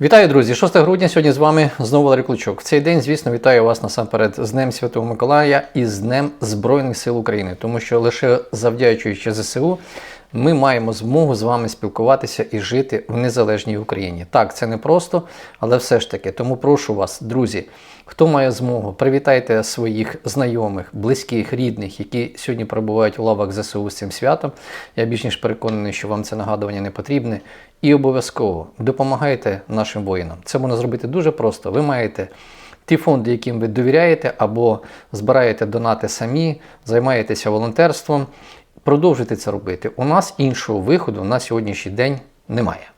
Вітаю, друзі! 6 грудня сьогодні з вами знову Валерій Кличок. В цей день, звісно, вітаю вас насамперед з Днем Святого Миколая і з Днем Збройних сил України, тому що лише завдячуючи ЗСУ ми маємо змогу з вами спілкуватися і жити в незалежній Україні. Так, це не просто, але все ж таки. Тому прошу вас, друзі, хто має змогу, привітайте своїх знайомих, близьких, рідних, які сьогодні перебувають у лавах ЗСУ з цим святом. Я більш ніж переконаний, що вам це нагадування не потрібне. І обов'язково допомагайте нашим воїнам. Це можна зробити дуже просто. Ви маєте ті фонди, яким ви довіряєте, або збираєте донати самі, займаєтеся волонтерством. Продовжуйте це робити. У нас іншого виходу на сьогоднішній день немає.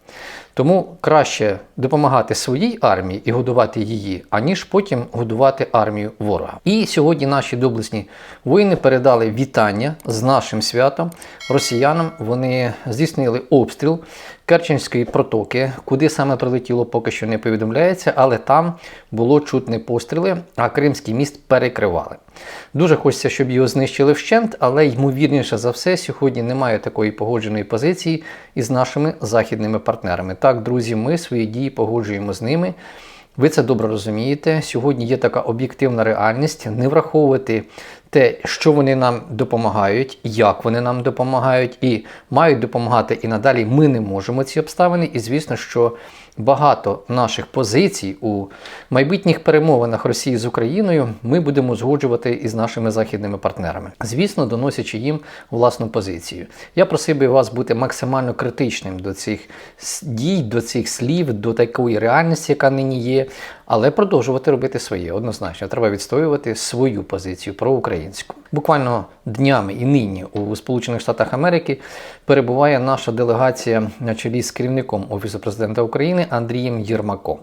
Тому краще допомагати своїй армії і годувати її, аніж потім годувати армію ворога. І сьогодні наші доблесні воїни передали вітання з нашим святом росіянам. Вони здійснили обстріл Керченської протоки, куди саме прилетіло, поки що не повідомляється, але там було чутні постріли, а Кримський міст перекривали. Дуже хочеться, щоб його знищили вщент, але ймовірніше за все, сьогодні немає такої погодженої позиції із нашими західними партнерами. Так, друзі, ми свої дії погоджуємо з ними. Ви це добре розумієте. Сьогодні є така об'єктивна реальність не враховувати те, що вони нам допомагають, як вони нам допомагають, і мають допомагати і надалі. Ми не можемо ці обставини. І звісно, що багато наших позицій у майбутніх перемовинах Росії з Україною ми будемо згоджувати із нашими західними партнерами, звісно, доносячи їм власну позицію. Я просив би вас бути максимально критичним до цих дій, до цих слів, до такої реальності, яка нині є. Але продовжувати робити своє однозначно. Треба відстоювати свою позицію проукраїнську. Буквально днями і нині у Сполучених Штатах Америки перебуває наша делегація на чолі з керівником Офісу президента України Андрієм Єрмаком.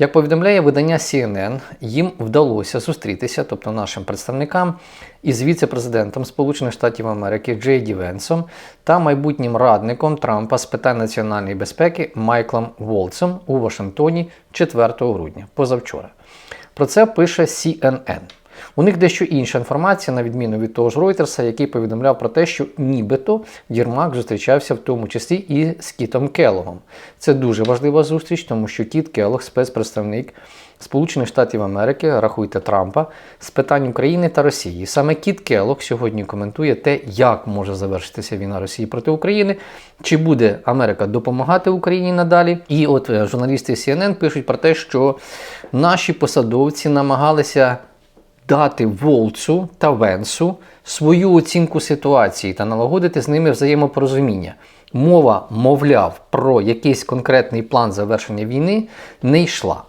Як повідомляє видання CNN, їм вдалося зустрітися, тобто нашим представникам, із віце-президентом Сполучених Штатів Америки Джей Ді Венсом та майбутнім радником Трампа з питань національної безпеки Майклом Волцем у Вашингтоні 4 грудня, позавчора. Про це пише CNN. У них дещо інша інформація, на відміну від того ж Ройтерса, який повідомляв про те, що нібито Єрмак зустрічався в тому числі і з Кітом Келогом. Це дуже важлива зустріч, тому що Кіт Келог, спецпредставник Сполучених Штатів Америки, рахуйте Трампа, з питань України та Росії. Саме Кіт Келог сьогодні коментує те, як може завершитися війна Росії проти України, чи буде Америка допомагати Україні надалі. І от е, журналісти CNN пишуть про те, що наші посадовці намагалися дати Волцу та Венсу свою оцінку ситуації та налагодити з ними взаємопорозуміння. Мова, мовляв, про якийсь конкретний план завершення війни не йшла.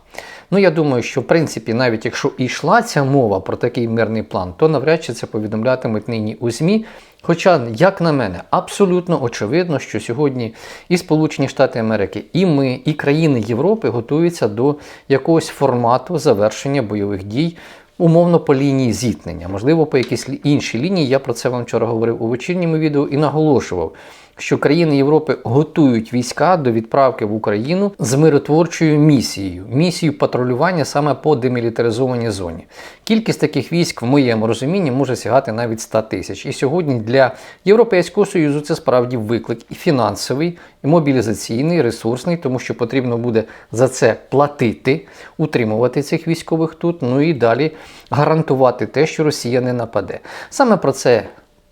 Ну, я думаю, що в принципі, навіть якщо йшла ця мова про такий мирний план, то навряд чи це повідомлятимуть нині у ЗМІ. Хоча, як на мене, абсолютно очевидно, що сьогодні і Сполучені Штати Америки, і ми, і країни Європи готуються до якогось формату завершення бойових дій умовно по лінії зіткнення, можливо, по якійсь іншій лінії. Я про це вам вчора говорив у вечірньому відео і наголошував, що країни Європи готують війська до відправки в Україну з миротворчою місією, місією патрулювання саме по демілітаризованій зоні. Кількість таких військ в моєму розумінні може сягати навіть 100 тисяч. І сьогодні для Європейського союзу це справді виклик і фінансовий, і мобілізаційний, ресурсний, тому що потрібно буде за це платити, утримувати цих військових тут. Ну і далі гарантувати те, що Росія не нападе. Саме про це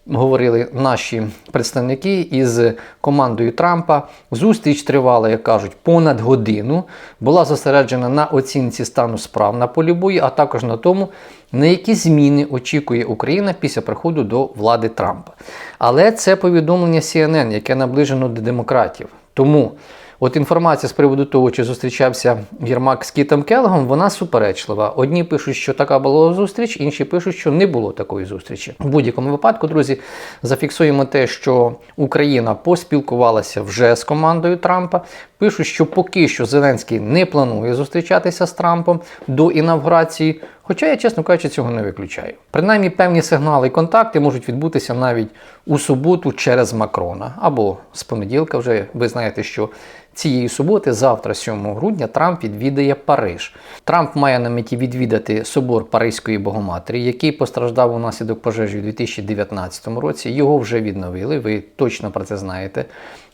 говорили наші представники із командою Трампа. Зустріч тривала, як кажуть, понад годину. Була зосереджена на оцінці стану справ на полі бою, а також на тому, на які зміни очікує Україна після приходу до влади Трампа. Але це повідомлення CNN, яке наближено до демократів. Тому. От інформація з приводу того, чи зустрічався Єрмак з Кітом Келгом, вона суперечлива. Одні пишуть, що така була зустріч, інші пишуть, що не було такої зустрічі. У будь-якому випадку, друзі, зафіксуємо те, що Україна поспілкувалася вже з командою Трампа. Пишуть, що поки що Зеленський не планує зустрічатися з Трампом до інавгурації. Хоча я, чесно кажучи, цього не виключаю. Принаймні, певні сигнали і контакти можуть відбутися навіть у суботу через Макрона. Або з понеділка, вже ви знаєте, що цієї суботи, завтра, 7 грудня, Трамп відвідає Париж. Трамп має на меті відвідати собор Паризької Богоматері, який постраждав унаслідок пожежі у 2019 році. Його вже відновили, ви точно про це знаєте.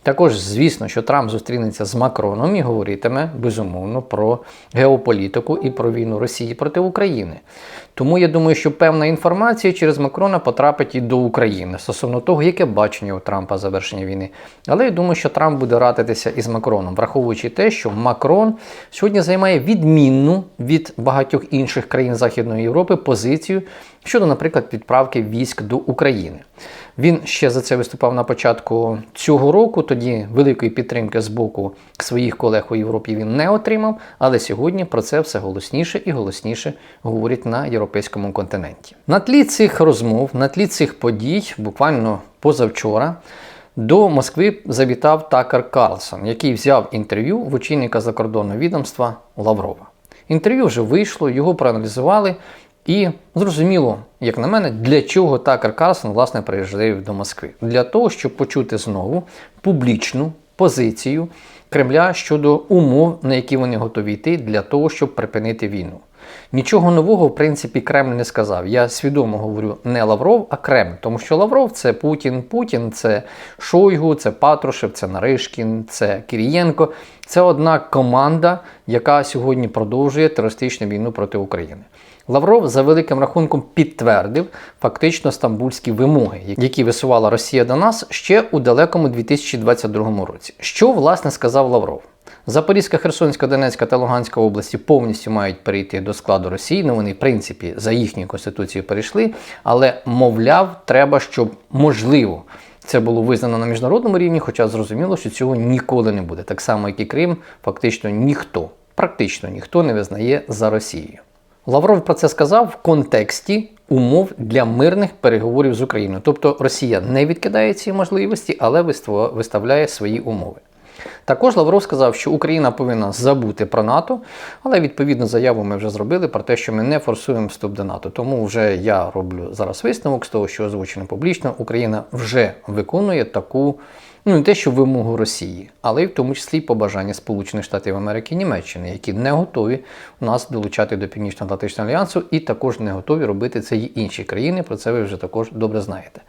Також, звісно, що Трамп зустрінеться з Макроном і говоритиме безумовно про геополітику і про війну Росії проти України. Тому я думаю, що певна інформація через Макрона потрапить і до України стосовно того, яке бачення у Трампа завершення війни. Але я думаю, що Трамп буде радитися із Макроном, враховуючи те, що Макрон сьогодні займає відмінну від багатьох інших країн Західної Європи позицію щодо, наприклад, відправки військ до України. Він ще за це виступав на початку цього року. Тоді великої підтримки з боку своїх колег у Європі він не отримав. Але сьогодні про це все голосніше і голосніше говорять на європейському континенті. На тлі цих розмов, на тлі цих подій, буквально позавчора. До Москви завітав Такер Карлсон, який взяв інтерв'ю в очільника закордонного відомства Лаврова. Інтерв'ю вже вийшло, його проаналізували. І зрозуміло, як на мене, для чого Такер Карлсон власне приїжджає до Москви? Для того, щоб почути знову публічну позицію Кремля щодо умов, на які вони готові йти для того, щоб припинити війну. Нічого нового, в принципі, Кремль не сказав. Я свідомо говорю не Лавров, а Кремль. Тому що Лавров це Путін, Путін це Шойгу, це Патрушев, це Наришкін, це Кирієнко. Це одна команда, яка сьогодні продовжує терористичну війну проти України. Лавров за великим рахунком підтвердив фактично стамбульські вимоги, які висувала Росія до нас ще у далекому 2022 році. Що власне сказав Лавров? Запорізька, Херсонська, Донецька та Луганська області повністю мають перейти до складу Росії. Ну вони, в принципі, за їхньою конституцією перейшли, але мовляв, треба, щоб можливо. Це було визнано на міжнародному рівні, хоча зрозуміло, що цього ніколи не буде. Так само, як і Крим, фактично ніхто, практично ніхто не визнає за Росією. Лавров про це сказав в контексті умов для мирних переговорів з Україною. Тобто Росія не відкидає ці можливості, але виставляє свої умови. Також Лавров сказав, що Україна повинна забути про НАТО, але відповідну заяву ми вже зробили про те, що ми не форсуємо вступ до НАТО. Тому вже я роблю зараз висновок з того, що озвучено публічно. Україна вже виконує таку ну не те, що вимогу Росії, але й в тому числі побажання Сполучених Штатів Америки і Німеччини, які не готові у нас долучати до Північно-Атлантичного альянсу, і також не готові робити це і інші країни. Про це ви вже також добре знаєте.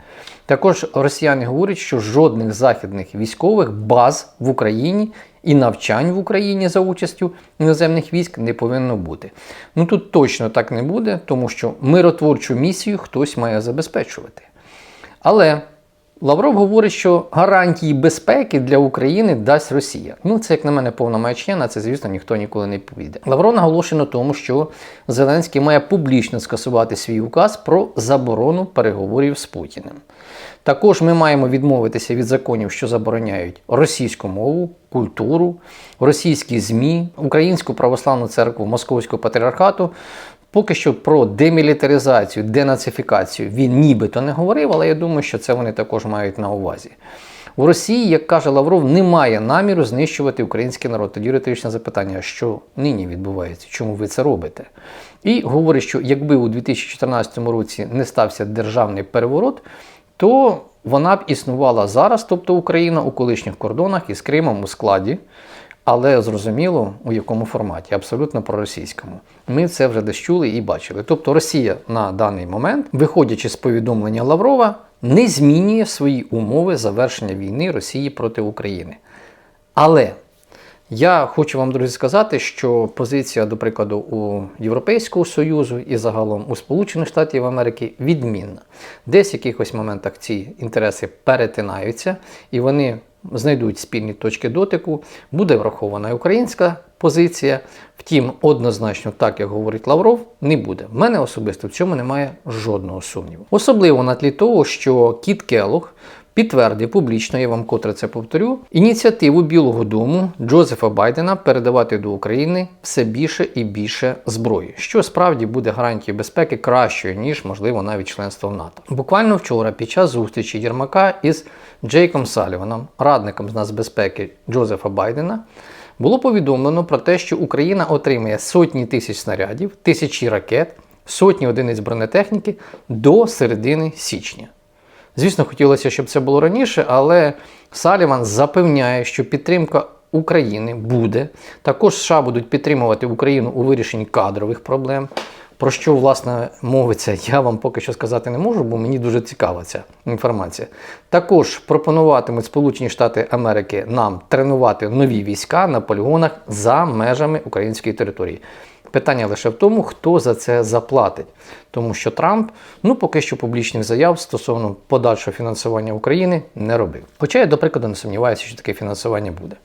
Також росіяни говорять, що жодних західних військових баз в Україні. І навчань в Україні за участю іноземних військ не повинно бути. Ну тут точно так не буде, тому що миротворчу місію хтось має забезпечувати. Але Лавров говорить, що гарантії безпеки для України дасть Росія. Ну, це, як на мене, повна маячня, це, звісно, ніхто ніколи не повіде. Лавров наголошує на тому, що Зеленський має публічно скасувати свій указ про заборону переговорів з Путіним. Також ми маємо відмовитися від законів, що забороняють російську мову, культуру, російські ЗМІ, Українську православну церкву Московського патріархату, Поки що про демілітаризацію, денацифікацію він нібито не говорив, але я думаю, що це вони також мають на увазі. У Росії, як каже Лавров, немає наміру знищувати український народ. Тоді риторичне запитання, що нині відбувається, чому ви це робите? І говорить, що якби у 2014 році не стався державний переворот, то вона б існувала зараз, тобто Україна у колишніх кордонах із Кримом у складі. Але зрозуміло, у якому форматі, абсолютно проросійському. Ми це вже десь чули і бачили. Тобто Росія на даний момент, виходячи з повідомлення Лаврова, не змінює свої умови завершення війни Росії проти України. Але я хочу вам, друзі, сказати, що позиція, до прикладу, у Європейського Союзу і загалом у Сполучених Штатів Америки відмінна. Десь в якихось моментах ці інтереси перетинаються, і вони знайдуть спільні точки дотику, буде врахована українська позиція. Втім, однозначно, так як говорить Лавров, не буде. В мене особисто в цьому немає жодного сумніву. Особливо на тлі того, що Кіт Келлог підтвердив публічно, я вам котре це повторю, ініціативу Білого Дому Джозефа Байдена передавати до України все більше і більше зброї, що справді буде гарантією безпеки кращою, ніж, можливо, навіть членство в НАТО. Буквально вчора, під час зустрічі Єрмака із Джейком Саліваном, радником з нацбезпеки Джозефа Байдена. Було повідомлено про те, що Україна отримає сотні тисяч снарядів, тисячі ракет, сотні одиниць бронетехніки до середини січня. Звісно, хотілося, щоб це було раніше, але Саліван запевняє, що підтримка України буде. Також США будуть підтримувати Україну у вирішенні кадрових проблем. Про що власне мовиться, я вам поки що сказати не можу, бо мені дуже цікава ця інформація. Також пропонуватимуть Сполучені Штати Америки нам тренувати нові війська на полігонах за межами української території. Питання лише в тому, хто за це заплатить. Тому що Трамп ну поки що публічних заяв стосовно подальшого фінансування України не робив. Хоча я, до прикладу, не сумніваюся, що таке фінансування буде.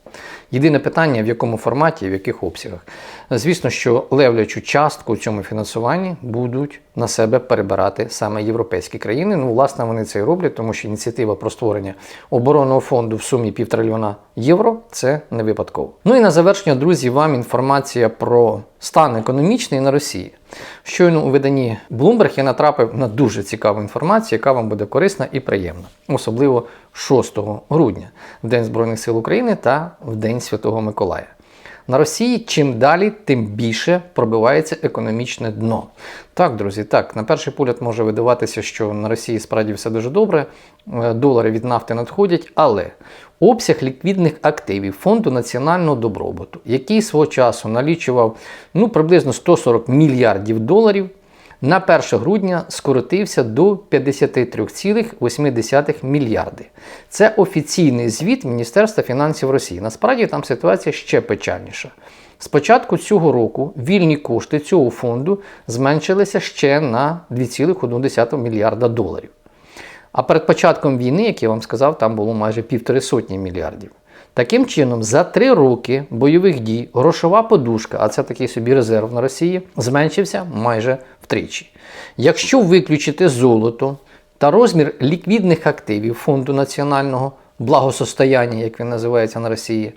Єдине питання, в якому форматі і в яких обсягах. Звісно, що левлячу частку у цьому фінансуванні будуть на себе перебирати саме європейські країни. Ну, власне, вони це і роблять, тому що ініціатива про створення оборонного фонду в сумі півтрильйона євро це не випадково. Ну і на завершення, друзі, вам інформація про стан економічний на Росії. Щойно у виданні Bloomberg я натрапив на дуже цікаву інформацію, яка вам буде корисна і приємна, особливо 6 грудня, в День Збройних сил України та в День Святого Миколая. На Росії чим далі, тим більше пробивається економічне дно. Так, друзі, так, на перший погляд може видаватися, що на Росії справді все дуже добре, е, долари від нафти надходять, але обсяг ліквідних активів Фонду національного добробуту, який свого часу налічував ну, приблизно 140 мільярдів доларів, на 1 грудня скоротився до 53,8 мільярди. Це офіційний звіт Міністерства фінансів Росії. Насправді там ситуація ще печальніша. З початку цього року вільні кошти цього фонду зменшилися ще на 2,1 мільярда доларів. А перед початком війни, як я вам сказав, там було майже півтори сотні мільярдів. Таким чином, за три роки бойових дій грошова подушка, а це такий собі резерв на Росії, зменшився майже втричі. Якщо виключити золото та розмір ліквідних активів Фонду національного благосостояння, як він називається на Росії,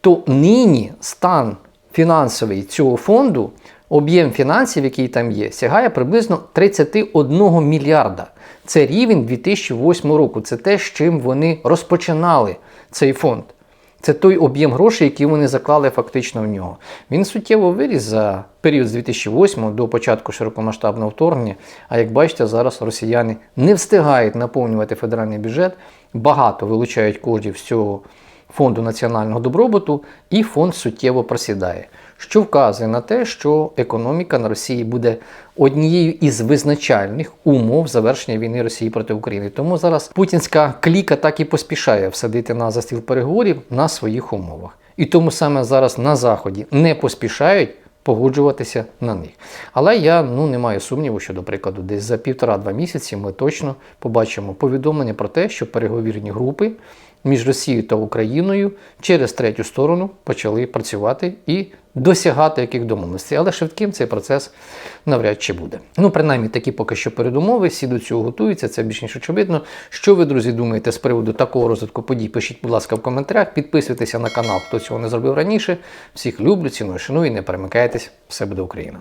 то нині стан фінансовий цього фонду, об'єм фінансів, який там є, сягає приблизно 31 мільярда. Це рівень 2008 року. Це те, з чим вони розпочинали цей фонд. Це той об'єм грошей, який вони заклали фактично в нього. Він суттєво виріс за період з 2008 до початку широкомасштабного вторгнення. А як бачите, зараз росіяни не встигають наповнювати федеральний бюджет, багато вилучають коштів з цього фонду національного добробуту, і фонд суттєво просідає. Що вказує на те, що економіка на Росії буде однією із визначальних умов завершення війни Росії проти України. Тому зараз путінська кліка так і поспішає всадити на застіл переговорів на своїх умовах. І тому саме зараз на Заході не поспішають погоджуватися на них. Але я ну, не маю сумніву, що, до прикладу, десь за півтора-два місяці ми точно побачимо повідомлення про те, що переговірні групи між Росією та Україною через третю сторону почали працювати і досягати яких домовленостей. Але швидким цей процес навряд чи буде. Ну, принаймні, такі поки що передумови, всі до цього готуються, це більш ніж очевидно. Що ви, друзі, думаєте з приводу такого розвитку подій? Пишіть, будь ласка, в коментарях, підписуйтеся на канал, хто цього не зробив раніше. Всіх люблю, ціную, шаную і не перемикайтесь. Все буде Україна!